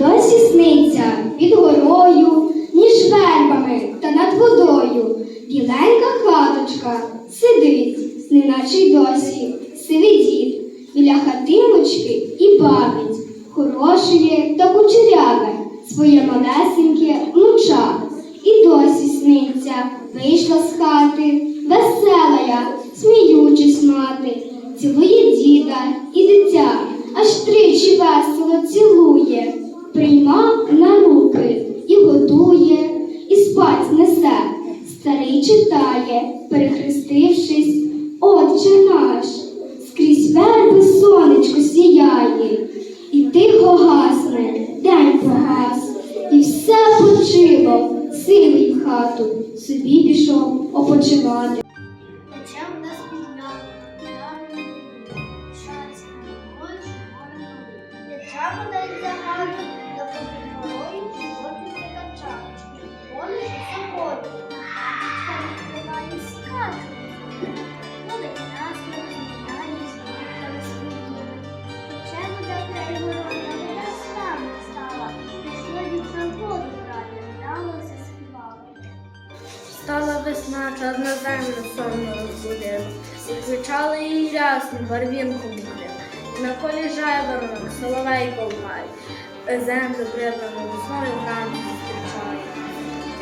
досі сниться під горою, між вербами та над водою. Біленька хаточка сидить, неначе й досі сивий дід біля хатиночки і бавить хорошеє та кучеряве своє малесеньке внуча. І досі сниться, вийшла з хати, весела я, сміючись мати, цілує діда і дитя, аж тричі весело цілує, прийма на руки і годує, і спать несе, старий читає, перехрестившись, Отче наш, скрізь верби сонечко сіяє, і тихо гасне, день погас, і все почило, сивий в хату, собі пішов опочивати. Чорна землю сонно розбудила, і кричали їй рясно, барвінку. І на полі жайворонок, соловейко гай, землю прибрану весною вранці зустрічає.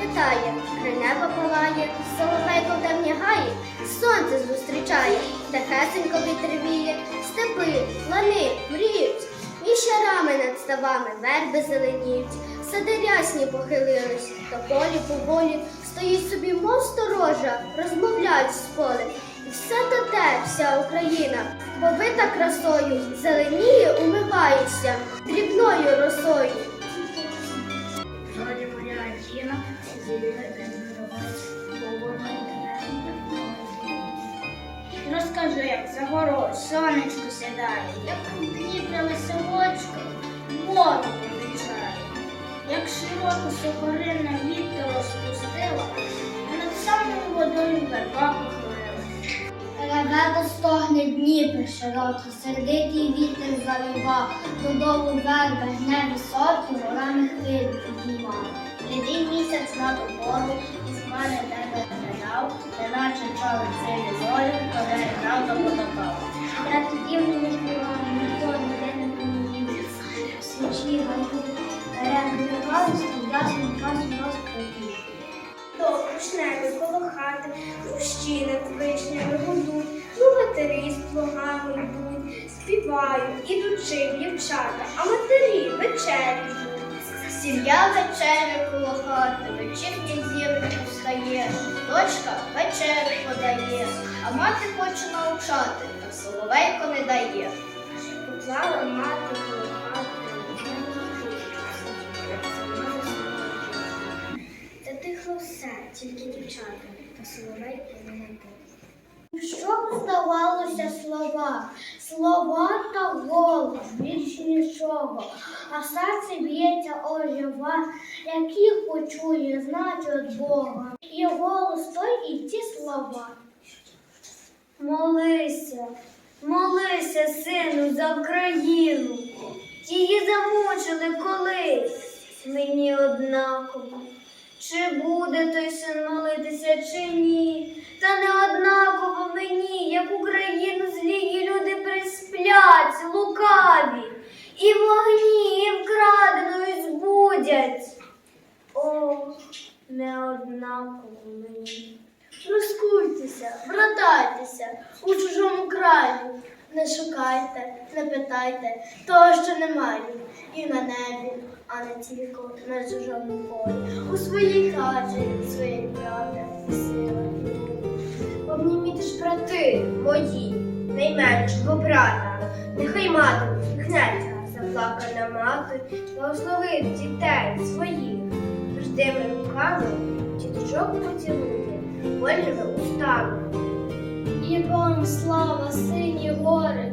Літає, край неба палає, соловейко в давні гаї, сонце зустрічає, тихесенько вітервіє, степи, лани, мріють, і шарами над ставами верби зеленіють, сади рясні похилились, та полі поволі стоїть собі, мов сторожа, розмовляють з полем. І все то те, вся Україна, побита красою, зеленіє, умивається дрібною росою. Жоді моя зілити Розкажи, як за горою сонечко сідає, як Дніпра веселочка воду вивічає, як широко сокорина вітер розпустила, над самою водою верба похилила. Реве стогне Дніпр широкий, сердитий вітер завівав, додолу верби гне високі, горами хвилі підіймав. Блідий місяць над обору, і з мене тебе глядав, неначе човен силі волі, коли грав до потопав. Довкрушневі коло хати, мужчини вишнями гудуть, богатирі з плугами йдуть, співають, ідучи дівчата, а матері вечері ждуть. Сім'я вечерю коло хати, вечірній зірочку встає, дочка вечерю подає, а мати хоче навчати, та соловейко не дає. Поклала мати коло тихо все, тільки дівчата, та соловейко не найде. Що здавалося слова, слова та голос, більш нічого, а серце б'ється ожива, яких почує, значить Бога. І голос той і ті слова. Молися, молися, сину, за Україну. Її замучили колись, мені однаково. Чи буде той син молитися, чи ні? Та не однаково мені, як Україну злії люди присплять, лукаві, і вогні, і вкраденою збудять. О, не однаково мені. Розкуйтеся, братайтеся у чужому краю. Не шукайте, не питайте того, що немає, і на небі, а не тільки на чужому полі. У своїй хаті своєї правди і сили. Обніміть ж брати мої, найменшого брата, нехай мати усміхнеться, заплакана мати, благословив дітей своїх, твердими руками діточок поцілує, вольними устами. І вам слава, сині гори,